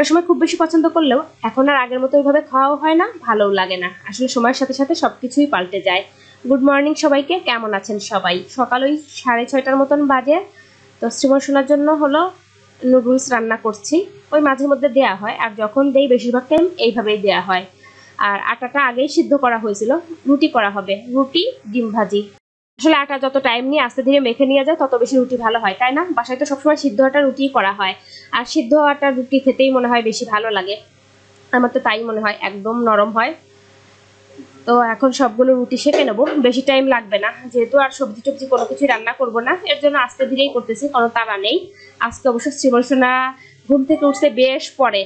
একটা সময় খুব বেশি পছন্দ করলেও এখন আর আগের মতো ওইভাবে খাওয়াও হয় না, ভালোও লাগে না। আসলে সময়ের সাথে সাথে সবকিছুই পাল্টে যায়। গুড মর্নিং সবাইকে, কেমন আছেন সবাই? সকাল ওই সাড়ে ছয়টার মতন বাজে। তো শ্রীমন শোনার জন্য হলো নুডলস রান্না করছি। ওই মাঝে মধ্যে দেয়া হয়, আর যখন দেই বেশিরভাগ টাইম এইভাবেই দেয়া হয়। আর আটাটা আগেই সিদ্ধ করা হয়েছিল, রুটি করা হবে, রুটি, ডিম ভাজি। আসলে আটা যত টাইম নিয়ে আস্তে ধীরে মেখে নিয়ে যায়, তত বেশি রুটি ভালো হয়, তাই না? বাসায় তো সবসময় সিদ্ধ আটা রুটি করা হয়। আর সিদ্ধ আটা রুটি খেতেই মনে হয় বেশি ভালো লাগে। আমার তো তাই মনে হয়, একদম নরম হয়। তো এখন সবগুলো রুটি সেঁকে নেব। বেশি টাইম লাগবে না, যেহেতু আর সবজি টবজি কোনো কিছু রান্না করব না। এর জন্য আস্তে ধীরেই করতেছি, কোনো তাড়া নেই। আজকে অবশ্য শ্রীমর্ষণা ঘুম থেকে উঠতে বেশ পরে।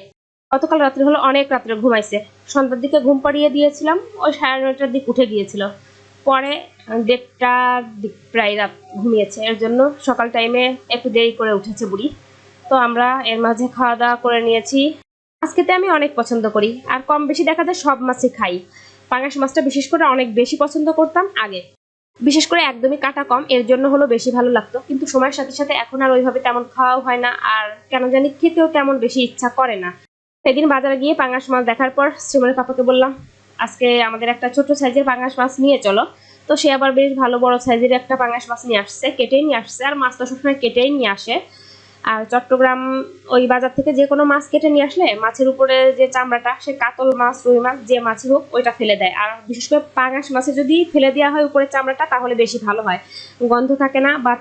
গতকাল রাত্রে হলো অনেক রাত্রে ঘুমাইছে। সন্ধ্যার দিকে ঘুম পাড়িয়ে দিয়েছিলাম, ওই সাড়ে নয়টার দিক উঠে গিয়েছিল। পরে দেড়টার দিক প্রায় রাত ঘুমিয়েছে। এর জন্য সকাল টাইমে একটু দেরি করে উঠেছে বুড়ি। তো আমরা এর মাঝে খাওয়া দাওয়া করে নিয়েছি। আজকেতে আমি অনেক পছন্দ করি। আর কম বেশি দেখা যায় সব মাছই খাই। পাঙাশ মাছটা বিশেষ করে অনেক বেশি পছন্দ করতাম আগে। বিশেষ করে একদমই কাটা কম, এর জন্য হলো বেশি ভালো লাগতো। কিন্তু সময়ের সাথে সাথে এখন আর ওইভাবে তেমন খাওয়াও হয় না। আর কেন জানি খেতেও তেমন বেশি ইচ্ছা করে না। সেদিন বাজারে গিয়ে পাঙাশ মাছ দেখার পর শ্রীমনের পাপাকে বললাম, আজকে আমাদের একটা ছোট সাইজের পাঙাশ মাছ নিয়ে চলো। তো সে আবার বেশ ভালো বড় সাইজের একটা পাঙাশ মাছ নিয়ে আসছে, কেটেই নিয়ে আসছে। আর মাছ তো সবসময় কেটেই নিয়ে আসে। আর চট্টগ্রাম ওই বাজার থেকে যে কোনো মাছ কেটে নিয়ে আসলে মাছের উপরে যে চামড়াটা, সে কাতল মাছ, রুই মাছ, যে মাছই হোক, ওইটা ফেলে দেয়। আর বিশেষ করে পাঙাশ মাছে যদি ফেলে দেওয়া হয় উপরে চামড়াটা, তাহলে বেশি ভালো হয়। গন্ধ থাকে না বা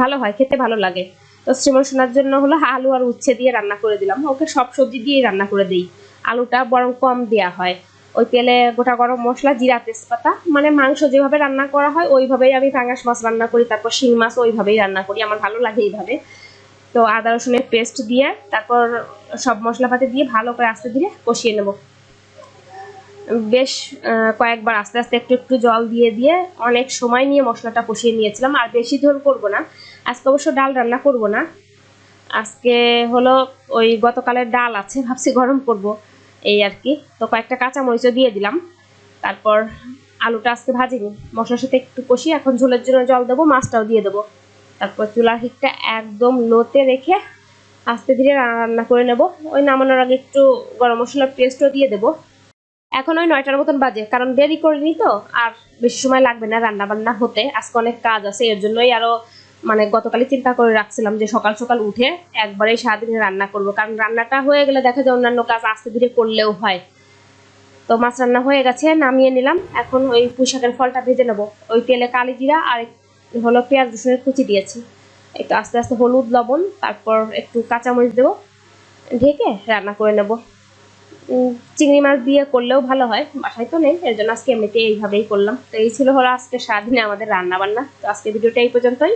ভালো হয়, খেতে ভালো লাগে। তো শ্রীমন শোনার জন্য হলো আলু আর উচ্ছে দিয়ে রান্না করে দিলাম। ওকে সব সবজি দিয়ে রান্না করে দিই। আলুটা বরং কম দেওয়া হয়। ওই তেলে গোটা গরম মশলা, জিরা তেজপাতা মানে মাংস যেভাবে রান্না করা হয়, ওইভাবেই আমি পাঙাশ মাছ রান্না করি, তারপর শিং মাছ ওইভাবেই রান্না করি, আমার ভালো লাগে এইভাবে। তো আদা, রসুনের পেস্ট দিয়ে, তারপর সব মশলাপাতি দিয়ে ভালো করে আস্তে ধীরে কষিয়ে নেব। বেশ কয়েকবার আস্তে আস্তে একটু একটু জল দিয়ে দিয়ে অনেক সময় নিয়ে মশলাটা কষিয়ে নিয়েছিলাম, আর বেশি ঝোল করব না। আজকে অবশ্য ডাল রান্না করব না। আজকে হলো ওই গতকালের ডাল আছে, ভাবছি গরম করব। এই আর কি। তো কয়েকটা কাঁচা মরিচও দিয়ে দিলাম। তারপর আলুটা আজকে ভাজিনি। মশলার সাথে একটু কষিয়ে এখন ঝোলের জন্য জল দেবো, মাছটাও দিয়ে দেবো। তারপর চুলার হিটটা একদম লোতে রেখে আস্তে ধীরে রান্না করে নেব। ওই নামানোর আগে একটু গরম মশলার পেস্টও দিয়ে দেবো। এখন ওই নয়টার মতন বাজে, কারণ দেরি করিনি তো, আর বেশি সময় লাগবে না রান্না বান্না হতে। আজকে অনেক কাজ আছে, এর জন্যই আরও মানে গতকালই চিন্তা করে রাখছিলাম যে সকাল সকাল উঠে একবারেই সারাদিনে রান্না করব। কারণ রান্নাটা হয়ে গেলে দেখা যায় অন্যান্য কাজ আস্তে ধীরে করলেও হয়। তো মাছ রান্না হয়ে গেছে, নামিয়ে নিলাম। এখন ওই পুঁইশাকের ফলটা ভেজে নেব। ওই তেলে কালি জিরা আর হলো পেঁয়াজ রসুনের কুচি দিয়েছি। একটু আস্তে আস্তে হলুদ, লবণ, তারপর একটু কাঁচামরিচ দেবো। ঢেকে রান্না করে নেব। চিংড়ি মাছ দিয়ে করলেও ভালো হয়, বাসায় তো নেই, এর জন্য আজকে এমনিতে এইভাবেই করলাম। তো এই ছিল হলো আজকে সারাদিনে আমাদের রান্না বান্না তো আজকে ভিডিওটা এই পর্যন্তই।